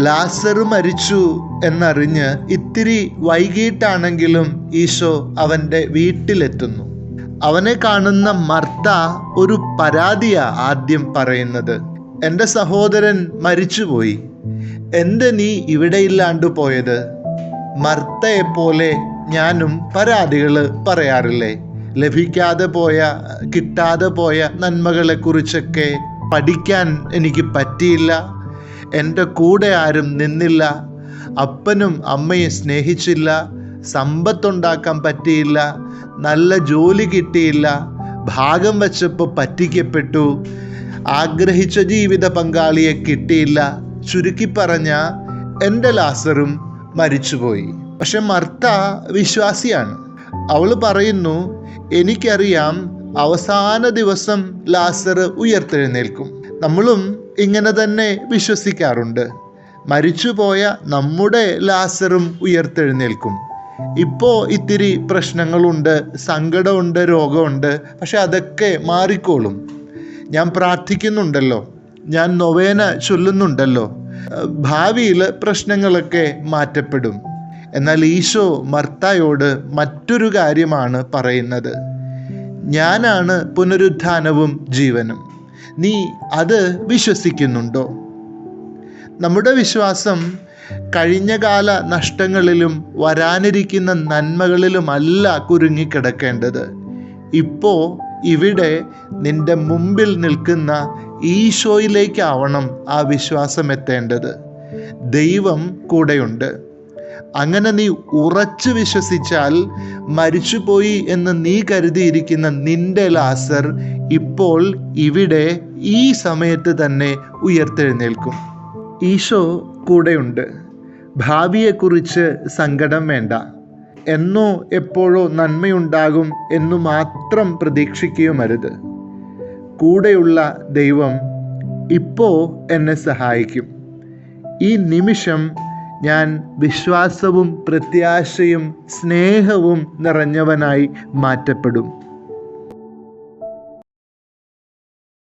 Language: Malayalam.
ലാസർ മരിച്ചു എന്നറിഞ്ഞ് ഇത്തിരി വൈകിട്ടാണെങ്കിലും ഈശോ അവന്റെ വീട്ടിലെത്തുന്നു. അവനെ കാണുന്ന മർത്ത ഒരു പരാതിയാ ആദ്യം പറയുന്നത്. എന്റെ സഹോദരൻ മരിച്ചുപോയി. എന്ത് നീ ഇവിടെ ഇല്ലാണ്ട് പോയത്? മർത്തയെപ്പോലെ ഞാനും പരാതികൾ പറയാറില്ലേ? ലഭിക്കാതെ പോയ കിട്ടാതെ പോയ നന്മകളെ കുറിച്ചൊക്കെ പഠിക്കാൻ എനിക്ക് പറ്റിയില്ല. എന്റെ കൂടെ ആരും നിന്നില്ല. അപ്പനും അമ്മയും സ്നേഹിച്ചില്ല. സമ്പത്തുണ്ടാക്കാൻ പറ്റിയില്ല. നല്ല ജോലി കിട്ടിയില്ല. ഭാഗം വച്ചപ്പോൾ പറ്റിക്കപ്പെട്ടു. ആഗ്രഹിച്ച ജീവിത പങ്കാളിയെ കിട്ടിയില്ല. ചുരുക്കി പറഞ്ഞ എന്റെ ലാസറും മരിച്ചുപോയി. പക്ഷെ മർത്ത വിശ്വാസിയാണ്. അവൾ പറയുന്നു എനിക്കറിയാം അവസാന ദിവസം ലാസർ ഉയർത്തെഴുന്നേൽക്കും. നമ്മളും ഇങ്ങനെ തന്നെ വിശ്വസിക്കാറുണ്ട്. മരിച്ചുപോയ നമ്മുടെ ലാസറും ഉയർത്തെഴുന്നേൽക്കും. ഇപ്പോൾ ഇത്തിരി പ്രശ്നങ്ങളുണ്ട് സങ്കടമുണ്ട് രോഗമുണ്ട് പക്ഷെ അതൊക്കെ മാറിക്കോളും. ഞാൻ പ്രാർത്ഥിക്കുന്നുണ്ടല്ലോ ഞാൻ നൊവേന ചൊല്ലുന്നുണ്ടല്ലോ ഭാവിയിൽ പ്രശ്നങ്ങളൊക്കെ മാറ്റപ്പെടും. എന്നാൽ ഈശോ മർത്തായോട് മറ്റൊരു കാര്യമാണ് പറയുന്നത്. ഞാനാണ് പുനരുത്ഥാനവും ജീവനും. നീ അത് വിശ്വസിക്കുന്നുണ്ടോ? നമ്മുടെ വിശ്വാസം കഴിഞ്ഞകാല നഷ്ടങ്ങളിലും വരാനിരിക്കുന്ന നന്മകളിലുമല്ല കുരുങ്ങിക്കിടക്കേണ്ടത്. ഇപ്പോൾ ഇവിടെ നിന്റെ മുമ്പിൽ നിൽക്കുന്ന ഈശോയിലേക്കാവണം ആ വിശ്വാസം എത്തേണ്ടത് ദൈവം കൂടെയുണ്ട്. അങ്ങനെ നീ ഉറച്ചു വിശ്വസിച്ചാൽ മരിച്ചുപോയി എന്ന് നീ കരുതിയിരിക്കുന്ന നിന്റെ ലാസർ ഇപ്പോൾ ഇവിടെ ഈ സമയത്ത് തന്നെ ഉയർത്തെഴുന്നേൽക്കും. ഈശോ കൂടെയുണ്ട്. ഭാവിയെക്കുറിച്ച് സങ്കടം വേണ്ട. എന്നോ എപ്പോഴോ നന്മയുണ്ടാകും എന്നു മാത്രം പ്രതീക്ഷിക്കുകയുമരുത്. കൂടെയുള്ള ദൈവം ഇപ്പോൾ എന്നെ സഹായിക്കും. ഈ നിമിഷം ഞാൻ വിശ്വാസവും പ്രത്യാശയും സ്നേഹവും നിറഞ്ഞവനായി മാറ്റപ്പെടും.